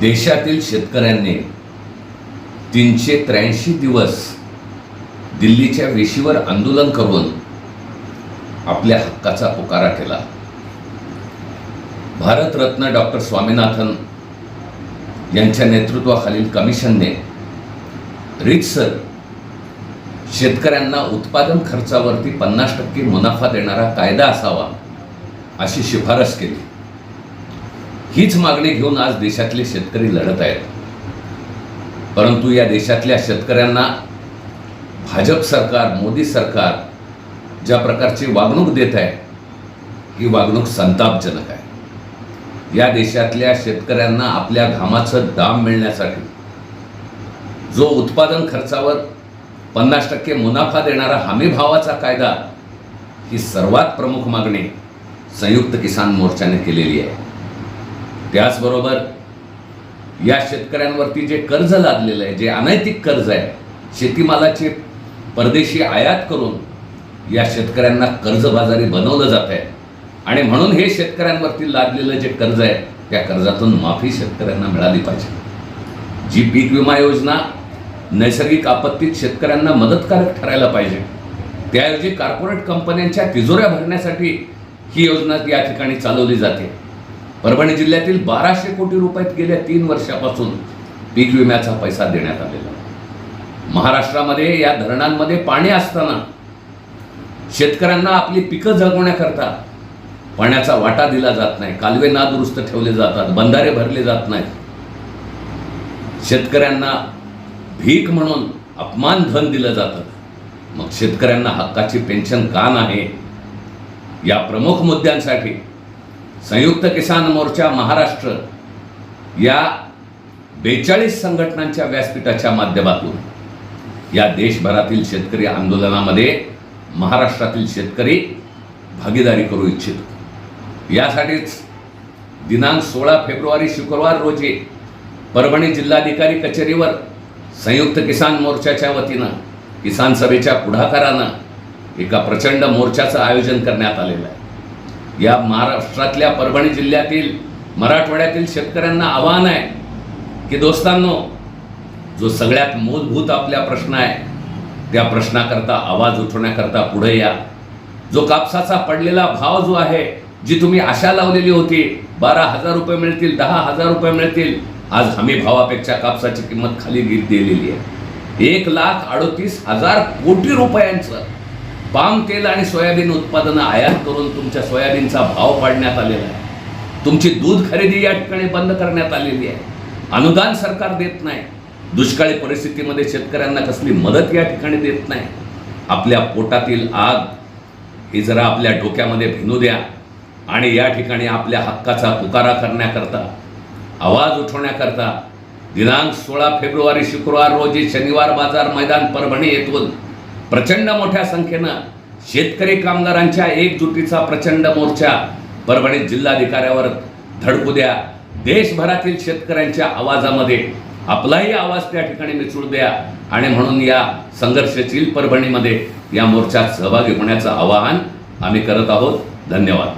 देशातील शेतकऱ्यांनी तीनशे त्र्याऐंशी दिवस दिल्लीच्या वेशीवर आंदोलन करून आपल्या हक्काचा पुकारा केला. भारतरत्न डॉक्टर स्वामीनाथन यांच्या नेतृत्वाखालील कमिशनने रितसर शेतकऱ्यांना उत्पादन खर्चावरती पन्नास टक्के मुनाफा देणारा कायदा असावा अशी शिफारस केली. हीच मागणी घेऊन आज देशातले शेतकरी लढत आहेत. परंतु या देशातल्या शेतकऱ्यांना भाजप सरकार मोदी सरकार ज्या प्रकारची वागणूक देत आहे ही वागणूक संतापजनक आहे. या देशातल्या शेतकऱ्यांना आपल्या घामाचं दाम मिळण्यासाठी जो उत्पादन खर्चावर पन्नास टक्के मुनाफा देणारा हमी भावाचा कायदा ही सर्वात प्रमुख मागणी संयुक्त किसान मोर्चाने केलेली आहे. त्याचबरोबर या शेतकऱ्यांवरती जे कर्ज लादलेलं आहे जे अनैतिक कर्ज आहे शेतीमालाचे परदेशी आयात करून या शेतकऱ्यांना कर्जबाजारी बनवलं जात आहे. आणि म्हणून हे शेतकऱ्यांवरती लादलेलं जे कर्ज आहे त्या कर्जातून माफी शेतकऱ्यांना मिळाली पाहिजे. जी पीक विमा योजना नैसर्गिक आपत्तीत शेतकऱ्यांना मदतकारक ठरायला पाहिजे त्याऐवजी कॉर्पोरेट कंपन्यांच्या तिजोऱ्या भरण्यासाठी ही योजना या ठिकाणी चालवली जाते. परभणी जिल्ह्यातील बाराशे कोटी रुपयात गेल्या तीन वर्षापासून पीक विम्याचा पैसा देण्यात आलेला. महाराष्ट्रामध्ये या धरणांमध्ये पाणी असताना शेतकऱ्यांना आपली पिकं जगवण्याकरता पाण्याचा वाटा दिला जात नाही कालवे नादुरुस्त ठेवले जातात बंधारे भरले जात नाहीत. शेतकऱ्यांना भीक म्हणून अपमान धन दिलं जातं. मग शेतकऱ्यांना हक्काची पेन्शन का नाही? या प्रमुख मुद्द्यांसाठी संयुक्त किसान मोर्चा महाराष्ट्र या बेचाळीस संघटनांच्या व्यासपीठाच्या माध्यमातून या देशभरातील शेतकरी आंदोलनामध्ये महाराष्ट्रातील शेतकरी भागीदारी करू इच्छितो. यासाठीच दिनांक सोळा फेब्रुवारी शुक्रवार रोजी परभणी जिल्हाधिकारी कचेरीवर संयुक्त किसान मोर्चाच्या वतीनं किसान सभेच्या पुढाकारानं एका प्रचंड मोर्चाचं आयोजन करण्यात आलेलं आहे. या महाराष्ट्रातल्या परभणी जिल्ह्यातील मराठवाड्यातील शेतकऱ्यांना आव्हान आहे की दोस्तांनो जो सगळ्यात मूलभूत आपल्या प्रश्न आहे त्या प्रश्नाकरता आवाज उठवण्याकरता पुढे या. जो कापसाचा पडलेला भाव जो आहे जी तुम्ही आशा लावलेली होती बारा हजार रुपये मिळतील दहा हजार रुपये मिळतील आज हमी भावापेक्षा कापसाची किंमत खाली गेलेली दिलेली आहे. एक लाख अडोतीस हजार कोटी रुपयांचं पाम तेल आणि सोयाबीन उत्पादनं आयात करून तुमच्या सोयाबीनचा भाव पाडण्यात आलेला आहे. तुमची दूध खरेदी या ठिकाणी बंद करण्यात आलेली आहे. अनुदान सरकार देत नाही. दुष्काळी परिस्थितीमध्ये शेतकऱ्यांना कसली मदत या ठिकाणी देत नाही. आपल्या पोटातील आग ही जरा आपल्या डोक्यामध्ये भिनू द्या आणि या ठिकाणी आपल्या हक्काचा पुकारा करण्याकरता आवाज उठवण्याकरता दिनांक सोळा फेब्रुवारी शुक्रवार रोजी शनिवार बाजार मैदान परभणी येथून प्रचंड मोठ्या संख्येनं शेतकरी कामगारांच्या एकजुटीचा प्रचंड मोर्चा परभणीत जिल्हाधिकाऱ्यावर धडकू द्या. देशभरातील शेतकऱ्यांच्या आवाजामध्ये आपलाही आवाज त्या ठिकाणी मिसळू द्या आणि म्हणून या संघर्षशील परभणीमध्ये या मोर्चात सहभागी होण्याचं आवाहन आम्ही करत आहोत. धन्यवाद.